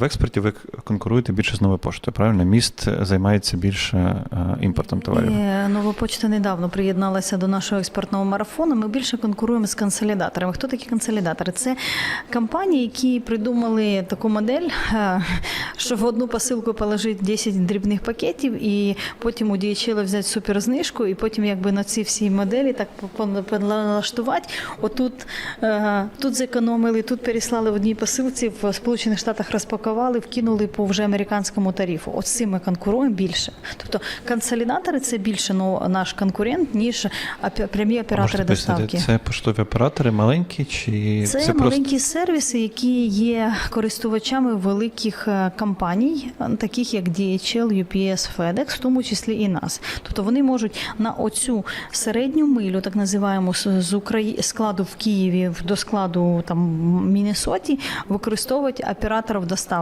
В експорті ви конкуруєте більше з новою поштою, правильно? Міст займається більше е, імпортом товарів. Нова почта недавно приєдналася до нашого експортного марафону. Ми більше конкуруємо з консолідаторами. Хто такі консолідатори? Це компанії, які придумали таку модель, е, що в одну посилку положити 10 дрібних пакетів, і потім у DHL взяти суперзнижку, і потім якби на ці всі моделі так налаштувати. Отут е, тут зекономили, тут переслали в одній посилці, в Сполучених Штатах розпакували, вкинули по вже американському тарифу. От з цим ми конкуруємо більше. Тобто консолідатори це більше ну, наш конкурент, ніж прямі оператори доставки. це поштові оператори маленькі чи Це, маленькі сервіси, які є користувачами великих е, компаній, таких як DHL, UPS, FedEx, в тому числі і нас. Тобто вони можуть на оцю середню милю, так називаємо з з Украї... складу в Києві до складу там Міннесоті, використовувати операторів доставки.